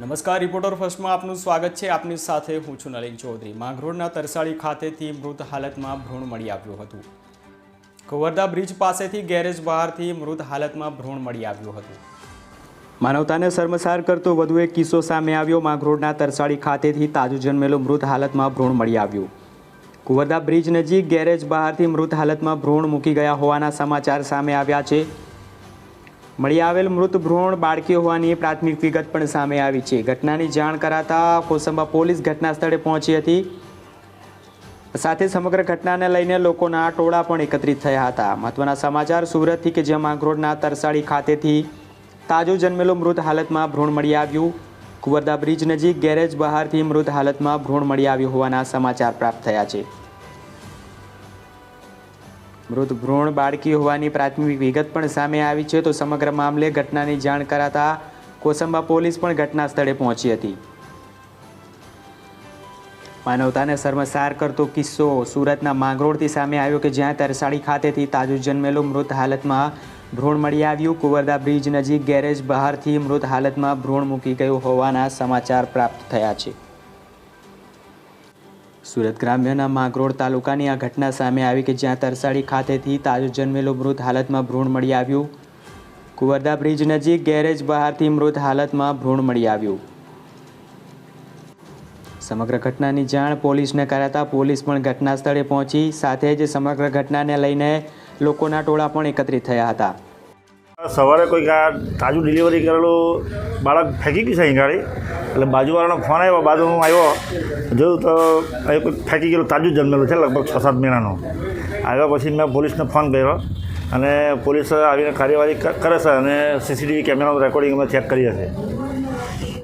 નમસ્કાર, રિપોર્ટર ફર્સ્ટમાં આપનું સ્વાગત છે. આપની સાથે હું છું નલિન ચૌધરી. માંગરોળના તરસાળી ખાતેથી મૃત હાલતમાં ભ્રૂણ મળી આવ્યું હતું. કુંવરદા બ્રિજ પાસેથી ગેરેજ બહારથી મૃત હાલતમાં ભ્રૂણ મળી આવ્યું હતું. માનવતાને શર્મસાર કરતો વધુ એક કિસ્સો સામે આવ્યો. માંગરોળના તરસાળી ખાતેથી તાજું જન્મેલું મૃત હાલતમાં ભ્રૂણ મળી આવ્યું. કુંવરદા બ્રિજ નજીક ગેરેજ બહારથી મૃત હાલતમાં ભ્રૂણ મૂકી ગયા હોવાના સમાચાર સામે આવ્યા છે. મળી આવેલ મૃત ભ્રૂણ બાળકી હોવાની પ્રાથમિક વિગત પણ સામે આવી છે. ઘટનાની જાણ કરાતા કોસંબા પોલીસ ઘટના સ્થળે પહોંચી હતી. સાથે સમગ્ર ઘટનાને લઈને લોકોના ટોળા પણ એકત્રિત થયા હતા. મહત્વના સમાચાર સુરતથી કે જ્યાં માંગરોળના તરસાળી ખાતેથી તાજો જન્મેલો મૃત હાલતમાં ભ્રૂણ મળી આવ્યું. કુંવરદા બ્રિજ નજીક ગેરેજ બહારથી મૃત હાલતમાં ભ્રૂણ મળી આવ્યું હોવાના સમાચાર પ્રાપ્ત થયા છે. મૃત ભ્રૂણ બાળકી હોવાની પ્રાથમિક વિગત પણ સામે આવી છે. તો સમગ્ર મામલે ઘટનાની જાણ કરાતા કોસંબા પોલીસ પણ ઘટના સ્થળે પહોંચી હતી. માનવતાને શર્મસાર કરતો કિસ્સો સુરતના માંગરોળથી સામે આવ્યો કે જ્યાં તરસાડી ખાતેથી તાજું જન્મેલું મૃત હાલતમાં ભ્રૂણ મળી આવ્યું. કુંવરદા બ્રિજ નજીક ગેરેજ બહારથી મૃત હાલતમાં ભ્રૂણ મૂકી ગયું હોવાના સમાચાર પ્રાપ્ત થયા છે. સુરત ગ્રામ્યના માંગરોળ તાલુકાની આ ઘટના સામે આવી કે જ્યાં તરસાડી ખાતેથી તાજું જન્મેલું મૃત હાલતમાં ભ્રૂણ મળી આવ્યું. કુંવરદા બ્રિજ નજીક ગેરેજ બહારથી મૃત હાલતમાં ભ્રૂણ મળી આવ્યું. સમગ્ર ઘટનાની જાણ પોલીસને કરાતા પોલીસ પણ ઘટના સ્થળે પહોંચી, સાથે જ સમગ્ર ઘટનાને લઈને લોકોના ટોળા પણ એકત્રિત થયા હતા. સવારે કોઈક આ તાજું ડિલિવરી કરેલું બાળક ફેંકી ગયું છે અહીં ગાડી. એટલે બાજુવાળાનો ફોન આવ્યો બાજુ હું આવ્યો. જોયું તો અહીં કોઈ ફેંકી ગયેલું તાજું જન્મેલું છે, લગભગ છ સાત મહિનાનું આવ્યા પછી મેં પોલીસને ફોન કર્યો અને પોલીસ આવીને કાર્યવાહી કરે છે અને સીસીટીવી કેમેરાનું રેકોર્ડિંગ અમે ચેક કરીએ છીએ